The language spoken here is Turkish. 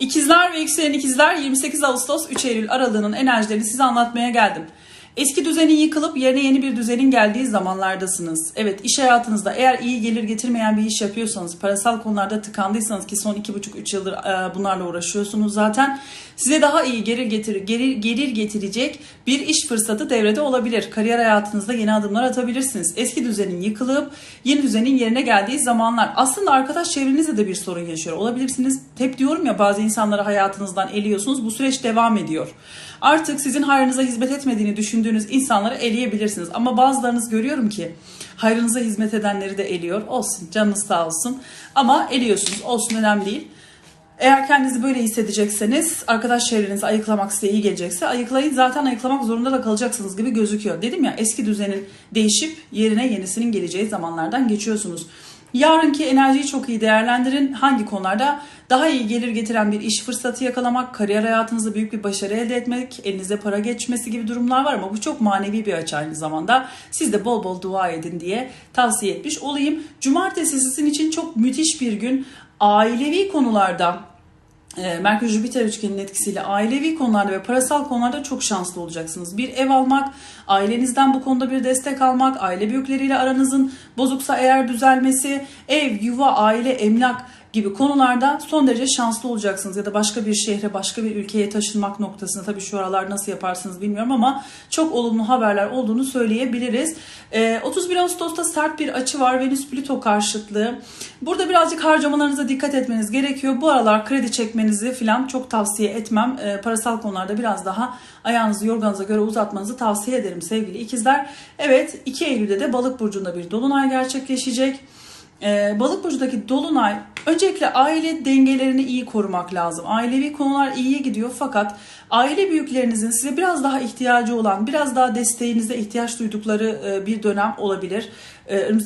İkizler ve yükselen ikizler 28 Ağustos 3 Eylül aralığının enerjilerini size anlatmaya geldim. Eski düzenin yıkılıp yerine yeni bir düzenin geldiği zamanlardasınız. Evet iş hayatınızda eğer iyi gelir getirmeyen bir iş yapıyorsanız, parasal konularda tıkandıysanız ki son 2,5-3 yıldır e, bunlarla uğraşıyorsunuz zaten. Size daha iyi gelir, getir, gelir, gelir getirecek bir iş fırsatı devrede olabilir. Kariyer hayatınızda yeni adımlar atabilirsiniz. Eski düzenin yıkılıp yeni düzenin yerine geldiği zamanlar. Aslında arkadaş çevrenizde de bir sorun yaşıyor olabilirsiniz. Hep diyorum ya bazı insanları hayatınızdan eliyorsunuz. Bu süreç devam ediyor. Artık sizin hayrınıza hizmet etmediğini düşündüğünüz insanları eleyebilirsiniz. Ama bazılarınız görüyorum ki hayrınıza hizmet edenleri de eliyor. Olsun canınız sağ olsun. Ama eliyorsunuz olsun önemli değil. Eğer kendinizi böyle hissedecekseniz, arkadaş çevrenizi ayıklamak size iyi gelecekse ayıklayın. Zaten ayıklamak zorunda da kalacaksınız gibi gözüküyor. Dedim ya eski düzenin değişip yerine yenisinin geleceği zamanlardan geçiyorsunuz. Yarınki enerjiyi çok iyi değerlendirin. Hangi konularda daha iyi gelir getiren bir iş fırsatı yakalamak, kariyer hayatınızda büyük bir başarı elde etmek, elinize para geçmesi gibi durumlar var ama bu çok manevi bir açı aynı zamanda. Siz de bol bol dua edin diye tavsiye etmiş olayım. Cumartesi sizin için çok müthiş bir gün. Ailevi konularda Merkür Jüpiter üçgeninin etkisiyle ailevi konularda ve parasal konularda çok şanslı olacaksınız. Bir ev almak, ailenizden bu konuda bir destek almak, aile büyükleriyle aranızın bozuksa eğer düzelmesi, ev, yuva, aile, emlak gibi konularda son derece şanslı olacaksınız. Ya da başka bir şehre, başka bir ülkeye taşınmak noktasında tabii şu aralar nasıl yaparsınız bilmiyorum ama çok olumlu haberler olduğunu söyleyebiliriz. E, 31 Ağustos'ta sert bir açı var Venüs-Plüto karşıtlığı. Burada birazcık harcamalarınıza dikkat etmeniz gerekiyor. Bu aralar kredi çekmenizi falan çok tavsiye etmem. E, parasal konularda biraz daha ayağınızı yorganıza göre uzatmanızı tavsiye ederim sevgili ikizler. Evet 2 Eylül'de de Balık Burcu'nda bir dolunay gerçekleşecek. Ee, Balık burcundaki dolunay öncelikle aile dengelerini iyi korumak lazım. Ailevi konular iyiye gidiyor fakat aile büyüklerinizin size biraz daha ihtiyacı olan, biraz daha desteğinize ihtiyaç duydukları e, bir dönem olabilir. Ee,